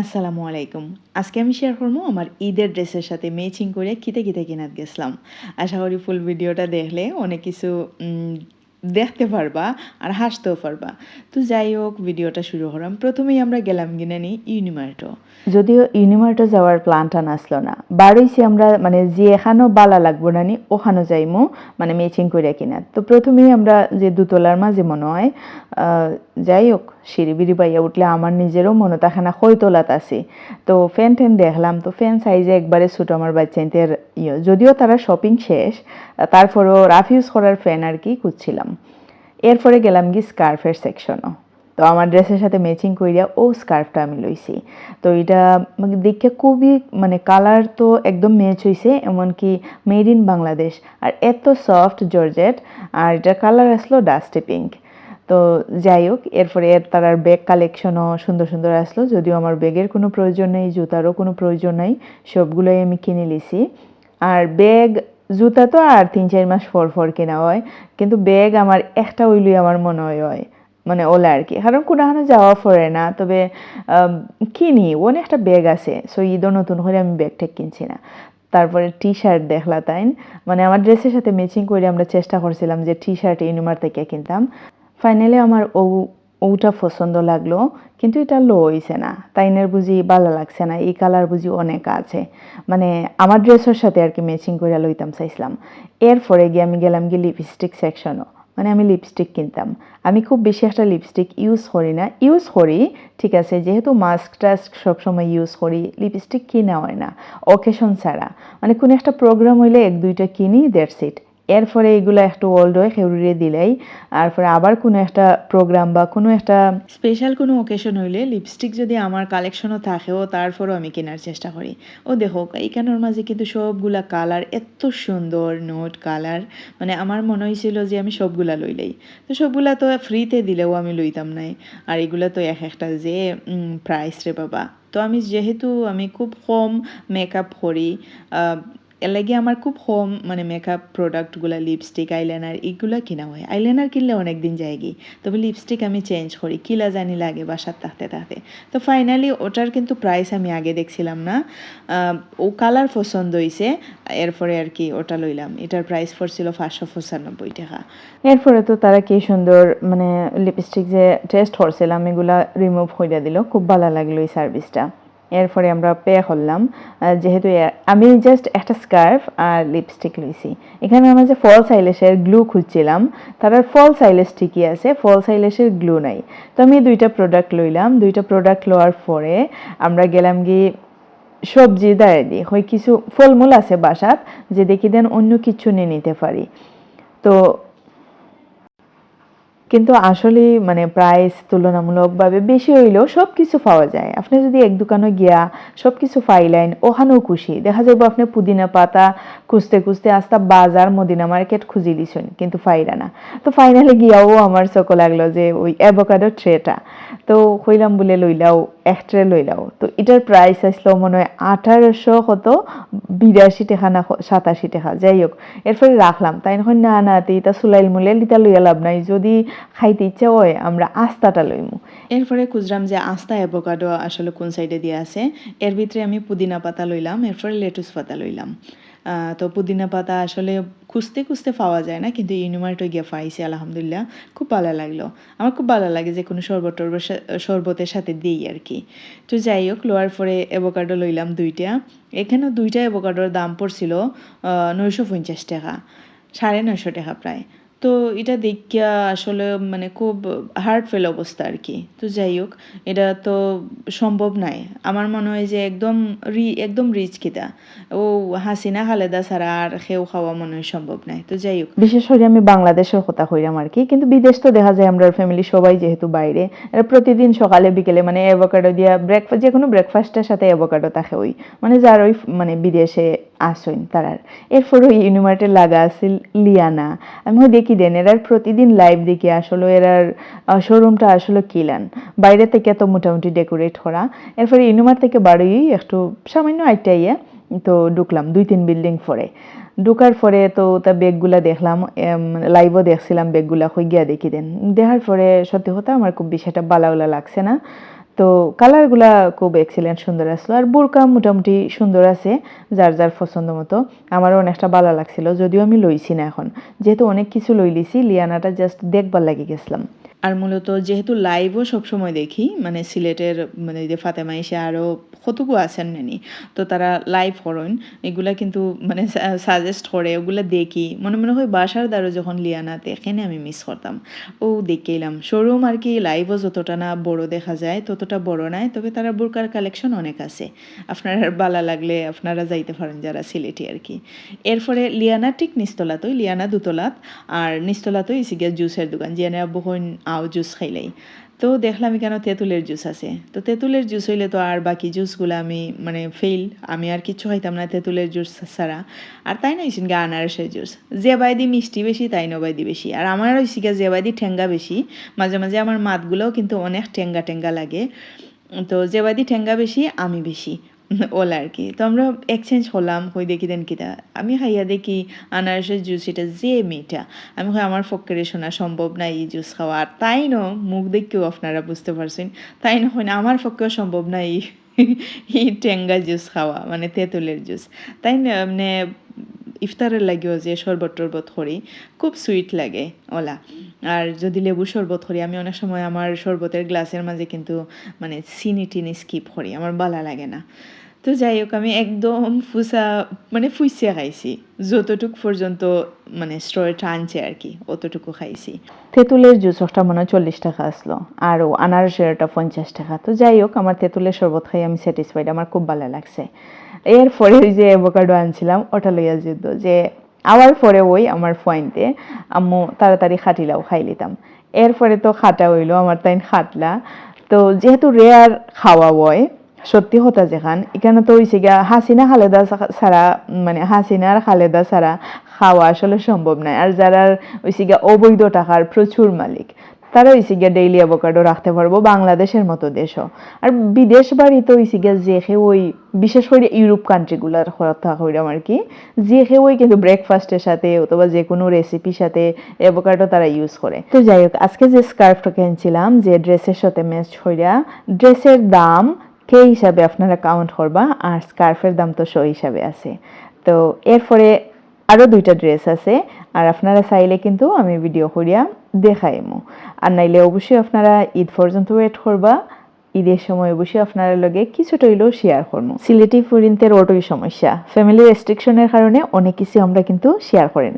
আসসালামু আলাইকুম। আজকে আমি শেয়ার করব আমার ঈদের ড্রেসের সাথে ম্যাচিং করে কিতে কিতে কিনাত গেছিলাম। আশা করি ফুল ভিডিওটা দেখলে অনেক কিছু দেখতে পারবা আর হাসতেও পারবা। তো যাই হোক, ভিডিওটা শুরু করলাম প্রথমেই আমরা গেলাম কিনে নি ইউনিমার্টো। যদিও ইউনিমার্টো যাওয়ার প্ল্যানটা নাসলো না। বারইছি আমরা মানে যে এখানেও বালা লাগবো না নি ওখানেও যাইমু মানে মেচিং করে কিনা। তো প্রথমেই আমরা যে দুতলার মাঝে মনে হয় যাই হোক, সিঁড়ি পাইয়া উঠলে আমার নিজেরও মনে থাকে না তোলাত আছে। তো ফ্যান ট্যান দেখলাম, তো ফ্যান সাইজে একবারে ছোটো আমার বাচ্চাদের ইয়ে। যদিও তারা শপিং শেষ, তারপরেও রাফ ইউজ করার ফ্যান আর কি খুঁজছিলাম। এরপরে গেলাম কি স্কার্ফের সেকশনও তো আমার ড্রেসের সাথে ম্যাচিং কইরা ও স্কার্ফটা আমি লইছি। তো এটা মানে দেখে খুবই মানে কালার তো একদম ম্যাচ হইছে, এমনকি মেড ইন বাংলাদেশ। আর এত সফট জর্জেট, আর এটা কালার আসলো ডাস্টি পিঙ্ক তো যাই হোক, এরপরে এর তার ব্যাগ কালেকশনও সুন্দর সুন্দর আসলো। যদিও আমার ব্যাগের কোনো প্রয়োজন নেই, জুতারও কোনো প্রয়োজন নেই, সবগুলোই আমি কিনে লিছি আর ব্যাগ জুতা তো আর তিন, চার মাস পর পর কেনা হয়, কিন্তু ব্যাগ আমার একটা ওইলুই আমার মনে হয় হয় মানে ওলা আর কি। কারণ কোনোখানে যাওয়া পড়ে না, তবে কিনি ওনে একটা ব্যাগ আছে সো ঈদও নতুন করে আমি ব্যাগ টেক কিনছি না। তারপরে টি শার্ট দেখলা তাই মানে আমার ড্রেসের সাথে ম্যাচিং করে আমরা চেষ্টা করছিলাম যে টি শার্ট ইউনিমার থেকে কিনতাম। ফাইনালি আমার ও ওটা পছন্দ লাগল, কিন্তু এটা লো হইছে না। তাইনের বুঝি ভালো লাগছে না, এই কালার বুঝি অনেক আছে। মানে আমার ড্রেসের সাথে আর কি ম্যাচিং করে লইতাম চাইছিলাম। এরপরে গিয়ে আমি গেলাম গিয়ে লিপস্টিক সেকশনও মানে আমি লিপস্টিক কিনতাম। আমি খুব বেশি একটা লিপস্টিক ইউজ করি না। ইউজ করি, ঠিক আছে, যেহেতু মাস্ক টাস্ক সবসময় ইউজ করি লিপস্টিক কিনা হয় না অকেশন ছাড়া। মানে কোনো একটা প্রোগ্রাম হইলে এক দুইটা কিনি দেড় ইট এরপরে এগুলো একটু ওল্ড হয়ে খেউরিয়ে দিলেই। পরে আবার কোনো একটা প্রোগ্রাম বা কোনো একটা স্পেশাল কোনো ওকেশন হইলে লিপস্টিক যদি আমার কালেকশনও থাকেও, তারপরও আমি কেনার চেষ্টা করি। ও দেখো এইখানের মাঝে কিন্তু সবগুলা কালার এত সুন্দর নোট কালার মানে আমার মনে হয়েছিল যে আমি সবগুলা লইলেই। তো সবগুলা তো ফ্রিতে দিলেও আমি লইতাম নাই। আর এগুলা তো এক একটা যে প্রাইস রে বাবা। তো আমি যেহেতু আমি খুব কম মেকআপ করি লাগে আমার খুব হোম মানে মেকআপ প্রোডাক্টগুলো লিপস্টিক আইলাইনার এগুলো কিনা হয়। আইলাইনার কিনলে অনেক দিন যায়গি। তবে লিপস্টিক আমি চেঞ্জ করি কিলা জানি লাগে বাসার থাকতে থাকতে তো ফাইনালি ওটার কিন্তু প্রাইস আমি আগে দেখছিলাম না। ও কালার পছন্দ হয়েছে এরপরে আর কি ওটা লইলাম। এটার প্রাইস পড়ছিল পাঁচশো পঁচানব্বই টাকা। এরপরে তো তারা কি সুন্দর মানে লিপস্টিক যে টেস্ট করছিলাম, এগুলা রিমুভ করে দিল। খুব ভালো লাগল এই সার্ভিসটা এরপরে আমরা পে করলাম যেহেতু আমি জাস্ট একটা স্কার্ফ আর লিপস্টিক লইছি। এখানে আমরা যে ফলস আইলেসের গ্লু খুঁজছিলাম তার ফলস আইলেস ঠিকই আছে ফলস আইলেসের গ্লু নাই। তো আমি দুইটা প্রোডাক্ট লইলাম, দুইটা প্রোডাক্ট লওয়ার পরে আমরা গেলাম গিয়ে সবজি দাঁড়িয়ে দিই হয় কিছু ফলমূল আছে বাসাত, যে দেখি দেন অন্য কিছু নিয়ে নিতে পারি। তো কিন্তু আসলে মানে প্রাইস তুলনামূলকভাবে বেশি হইলেও সব কিছু পাওয়া যায়। আপনি যদি এক দোকানে গিয়া সব কিছু পাইলেন, ওখানেও খুশি। দেখা যাব আপনি পুদিনা পাতা খুঁজতে খুঁজতে আস্তা বাজার মদিনা মার্কেট খুঁজি দিছেন, কিন্তু পাইরা না। তো ফাইনালি গিয়াও আমার চকো লাগল যে ওই অ্যাভোকাডো ট্রেটা তো কইলাম বলে লইলাও, এক ট্রে লইলাও। তো এটার প্রাইস আসলো মনে হয় আঠারোশো কত? বিরাশি টাকা না সাতাশি টাকা, যাই হোক। এরপরে রাখলাম। তাই এখন না না এটা সুলাইল মূলে লিতা লইয়া লাভ নাই। যদি খাইতে ইচ্ছা হয়, আমরা আস্তাটা লইমু। এরপরে খুঁজলাম যে আস্তা, অ্যাভোকাডো আসলে কোন সাইডে দিয়ে আছে। এর ভিতরে আমি পুদিনা পাতা লইলাম, এরপরে লেটুস পাতা লইলাম। তো পুদিনা পাতা আসলে খুঁজতে খুঁজতে পাওয়া যায় না, কিন্তু ইউনিমার্টো গিয়ে পাইছি, আলহামদুলিল্লাহ। খুব ভালো লাগল। আমার খুব ভালো লাগে যে কোনো শরবত টরবত শরবতের সাথে দিই আর কি। তো যাই হোক, লোয়ার পরে অ্যাভোকাডো লইলাম দুইটা। এখানেও দুইটা অ্যাভোকাডোর দাম পড়ছিল নয়শো পঞ্চাশ টাকা, সাড়ে নয়শো টাকা প্রায়। তো এটা দেখিয়া আসলে মানে খুব হার্ট ফেল অবস্থা আর কি তো যাই হোক, এটা তো সম্ভব নাই। আমার মনে হয় যে একদম রি, একদম রিচ কিতা। ও হাসিনা, খালেদা ছাড়া আর খেয়েও খাওয়া মনে হয় সম্ভব নাই। তো যাই হোক। বিশেষ করে আমি বাংলাদেশের কথা কইরাম আর কি কিন্তু বিদেশ তো দেখা যায় আমরা ফ্যামিলি সবাই যেহেতু বাইরে। প্রতিদিন সকালে, বিকেলে মানে অ্যাভোকাডো দিয়া ব্রেকফাস্ট যে কোনো ব্রেকফাস্টের সাথে অ্যাভোকাডো থাকে ওই। মানে যার ওই মানে বিদেশে আসইন তারার। এরপর ওই ইউনিমার্টের লাগা আছিল লিয়ানা। আমি হয় দেখি দেন? এরার প্রতিদিন লাইভ দেখি আসলে এরার শোরুমটা আসলে কিলান বাইরে থেকে তো মোটামুটি ডেকোরেট করা। এরপরে ইউনিমার্ট থেকে বাড়ি একটু সামান্য একটা ইয়ে তো ঢুকলাম, দুই তিন বিল্ডিং পরে। ঢুকার পরে তো তা ব্যাগগুলা দেখলাম লাইভও দেখছিলাম ব্যাগগুলা হয়ে গিয়া দেখি দেন। দেখার পরে সত্যি কথা আমার খুব বেশি একটা বালাউলা লাগছে না। তো কালারগুলা খুব এক্সিলেন্ট সুন্দর আসলো। আর বোরকা মোটামুটি সুন্দর আছে, যার যার পছন্দ মতো। আমারও অনেকটা ভালো লাগছিল, যদিও আমি লইছি না এখন। যেহেতু অনেক কিছু লই লিছি লিয়ানাটা জাস্ট দেখবার লাগি গেছিলাম। আর মূলত যেহেতু লাইভও সবসময় দেখি মানে সিলেটের মানে যে ফাতেমা এসে আরও কতকু আছেন নানি, তো তারা লাইভ করেন, এগুলা কিন্তু মানে সাজেস্ট করে, ওগুলো দেখি। মনে মনে হয় বাসার দ্বারা যখন লিয়ানাতে এখানে আমি মিস করতাম। ও দেখে এলাম শোরুম আর কি লাইভও যতটা না বড় দেখা যায়, ততটা বড় নাই, তবে তারা বোরকার কালেকশন অনেক আছে। আপনার বালা লাগলে আপনারা যাইতে পারেন যারা সিলেটি আর কি। এরপরে লিয়ানা ঠিক নিস্তলাতই, লিয়ানা দুতলাত, আর নিস্তলাতই ইসি গিয়া জুসের দোকান। জিয়ানে আব্বু হইন আও জুস খাইলেই। তো দেখলাম কেন তেঁতুলের জুস আছে। তো তেঁতুলের জুস হইলে তো আর বাকি জুসগুলো আমি মানে ফেল আমি আর কিচ্ছু খাইতাম না তেঁতুলের জুস ছাড়া। আর তাই না গা আনারসের জুস যে বাইদি মিষ্টি বেশি, তাই নবাইদি বেশি। আর আমার হয়েছে গিয়া যে বাইদি ঠেঙ্গা বেশি। মাঝে মাঝে আমার মাতগুলোও কিন্তু অনেক ঠেঙ্গা ঠেঙ্গা লাগে। তো যে বাইদি ঠেঙ্গা বেশি, আমি বেশি। ওলা আর কি। তো আমরা এক্সচেঞ্জ হলাম হই দেখি দেন কিতা আমি খাইয়া দেখি আনারসের জুস এটা যে মিঠা। আমি হয় আমার ফক্কেরে শোনা সম্ভব না এই জুস খাওয়া। আর তাই ন, মুখ দেখেও আপনারা বুঝতে পারছেন। তাই না হয় না আমার পক্ষেও সম্ভব না এই এই টেঙ্গা জুস খাওয়া মানে তেঁতুলের জুস তাই না মানে ইফতারের লাগেও যে শরবত টরবত করি, খুব সুইট লাগে, ওলা। আর যদি লেবু শরবত করি, আমি অনেক সময় আমার শরবতের গ্লাসের মাঝে কিন্তু মানে চিনি টিনি স্কিপ করি, আমার ভালো লাগে না। তো যাই হোক আমি একদম ফুসা মানে ফুসিয়া খাইছি, যতটুক পর্যন্ত মানে স্টোরে টানছে আর কি, অতটুকু খাইছি। তেঁতুলের জুস একটা মনে হয় টাকা আসলো, আর আনারসের একটা পঞ্চাশ টাকা। তো যাই হোক আমার তেঁতুলের শরবত খাই আমি স্যাটিসফাইড আমার খুব ভালো লাগছে। এরপরে ওই যে অ্যাভোকাডো আনছিলাম, ওটা লইয়া যুদ্ধ, যে আওয়ার পরে ওই আমার পয়েন্টে আম্মু, তাড়াতাড়ি খাটিলাও খাই লিতাম এরপরে তো খাটা হইল, আমার তাই খাটলা। তো যেহেতু রেয়ার খাওয়া হয়, সত্যি হতা যেখান, এখানে তো হইছে গিয়া হাসিনা খালেদা ছাড়া মানে হাসিনা আর খালেদা ছাড়া খাওয়া আসলে সম্ভব নয় আর যারা হইছে গিয়া অবৈধ টাকার প্রচুর মালিক তারা হইছে গিয়া ডেইলি অ্যাভোকাডো রাখতে পারব বাংলাদেশের মতো দেশও। আর বিদেশ বাড়িতে হইছে গিয়া যে খে ওই, বিশেষ করে ইউরোপ কান্ট্রিগুলার কথা কইরাম আর কি, যে খে ওই কিন্তু ব্রেকফাস্টের সাথে অথবা যে কোনো রেসিপির সাথে অ্যাভোকাডো তারা ইউজ করে। তো যাই হোক, আজকে যে স্কার্ফটা কিনছিলাম, যে ড্রেসের সাথে ম্যাচ হইয়া ড্রেসের দাম কে হিসাবে আপনারা কাউন্ট করবা? আর স্কার্ফের দাম তো শো হিসাবে আছে। তো এরপরে আরও দুইটা ড্রেস আছে, আর আপনারা চাইলে কিন্তু আমি ভিডিও করিয়া দেখাইমু। আর নাইলে অবশ্যই আপনারা ঈদ পর্যন্ত ওয়েট করবা, ঈদের সময় অবশ্যই আপনার লগে কিছুটা হইলেও শেয়ার করব সিলেটি ফুরিন্তের ওটোই সমস্যা। ফ্যামিলি রেস্ট্রিকশনের কারণে অনেক কিছু আমরা কিন্তু শেয়ার করি